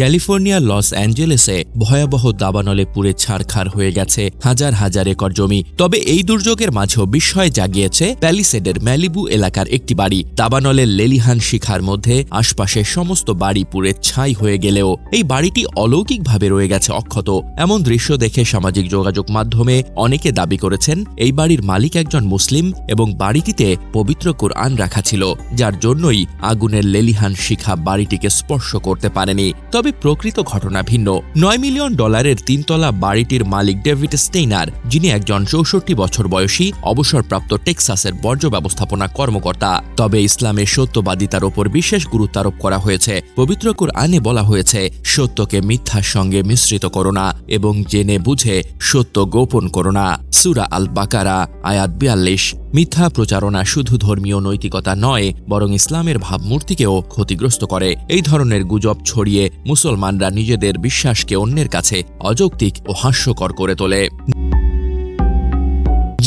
California, loss অ্যাঞ্জেলেসে ভয়াবহ দাবানলে পুড়ে ছারখার হয়ে গেছে হাজার হাজার একর জমি। তবে এই দুর্যোগের মাঝেও বিস্ময় জাগিয়েছে প্যালিসেডের ম্যালিবু এলাকার একটি বাড়ি। দাবানলের লেলিহান শিখার মধ্যে আশপাশের সমস্ত বাড়ি পুড়ে ছাই হয়ে গেলেও এই বাড়িটি অলৌকিকভাবে রয়ে গেছে অক্ষত। এমন দৃশ্য দেখে সামাজিক যোগাযোগ মাধ্যমে অনেকে দাবি করেছেন, এই বাড়ির মালিক একজন মুসলিম এবং বাড়িটিতে পবিত্র কোরআন রাখা ছিল, যার জন্যই আগুনের লেলিহান শিখা বাড়িটিকে স্পর্শ করতে পারেনি। তবে প্রকৃত ঘটনা ভিন্ন। নয় মিলিয়ন ডলারের তিনতলা বাড়িটির মালিক ডেভিড স্টেইনার, যিনি একজন চৌষট্টি বছর বয়সী, অবসরপ্রাপ্ত টেক্সাসের বর্জ্য ব্যবস্থাপনা কর্মকর্তা। তবে ইসলামের সত্যবাদিতার ওপর বিশেষ গুরুত্ব আরোপ করা হয়েছে। পবিত্র কোরআনে বলা হয়েছে, সত্যকে মিথ্যার সঙ্গে মিশ্রিত করো না এবং জেনে বুঝে সত্য গোপন করো না। সুরা আল বাকারা আয়াত বিয়াল্লিশ। মিথ্যা প্রচারণা শুধু ধর্মীয় নৈতিকতা নয়, বরং ইসলামের ভাবমূর্তিকেও ক্ষতিগ্রস্ত করে। এই ধরনের গুজব ছড়িয়ে মুসলমানরা নিজেদের বিশ্বাসকে অন্যের কাছে অযৌক্তিক ও হাস্যকর করে তোলে।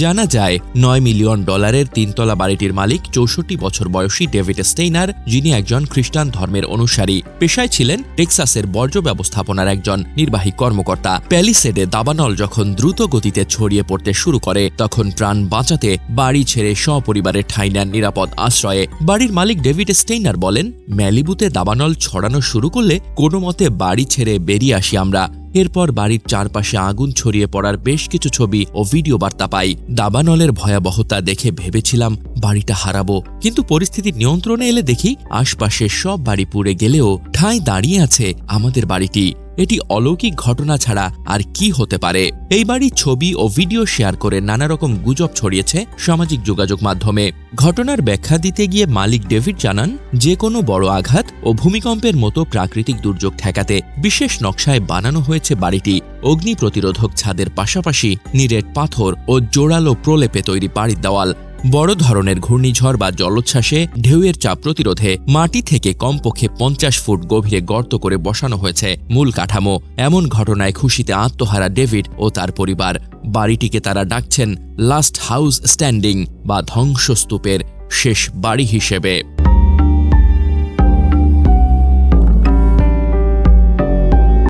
জানা যায়, নয় মিলিয়ন ডলারের তিনতলা বাড়িটির মালিক চৌষট্টি বছর বয়সী ডেভিড স্টেইনার, যিনি একজন খ্রিস্টান ধর্মের অনুসারী। পেশায় ছিলেন টেক্সাসের বর্জ্য ব্যবস্থাপনার একজন নির্বাহী কর্মকর্তা। প্যালিসেডে দাবানল যখন দ্রুত গতিতে ছড়িয়ে পড়তে শুরু করে, তখন প্রাণ বাঁচাতে বাড়ি ছেড়ে সপরিবারে ঠাঁই নেন নিরাপদ আশ্রয়ে। বাড়ির মালিক ডেভিড স্টেইনার বলেন, ম্যালিবুতে দাবানল ছড়ানো শুরু করলে কোনো মতে বাড়ি ছেড়ে বেরিয়ে আসি আমরা। এরপর বাড়ির চারপাশে আগুন ছড়িয়ে পড়ার বেশ কিছু ছবি ও ভিডিও বার্তা পাই। দাবানলের ভয়াবহতা দেখে ভেবেছিলাম, বাড়িটা হারাবো। কিন্তু পরিস্থিতি নিয়ন্ত্রণে এলে দেখি, আশপাশের সব বাড়ি পুড়ে গেলেও ঠাঁই দাঁড়িয়ে আছে আমাদের বাড়িটি। এটি অলৌকিক ঘটনা ছাড়া আর কি হতে পারে? এই বাড়ির ছবি ও ভিডিও শেয়ার করে নানা রকম গুজব ছড়িয়েছে সামাজিক যোগাযোগ মাধ্যমে। ঘটনার ব্যাখ্যা দিতে গিয়ে মালিক ডেভিড জানান, যে কোনো বড় আঘাত ও ভূমিকম্পের মতো প্রাকৃতিক দুর্যোগ ঠেকাতে বিশেষ নকশায় বানানো হয়েছে বাড়িটি। অগ্নি প্রতিরোধক ছাদের পাশাপাশি নিরেট পাথর ও জোরালো প্রলেপে তৈরি বাড়ির দেওয়াল। বড় ধরনের ঘূর্ণিঝড় বা জলোচ্ছ্বাসে ঢেউয়ের চাপ প্রতিরোধে মাটি থেকে কমপক্ষে পঞ্চাশ ফুট গভীরে গর্ত করে বসানো হয়েছে মূল কাঠামো। এমন ঘটনায় খুশিতে আত্মহারা ডেভিড ও তার পরিবার। বাড়িটিকে তারা ডাকছেন লাস্ট হাউস স্ট্যান্ডিং বা ধ্বংসস্তূপের শেষ বাড়ি হিসেবে।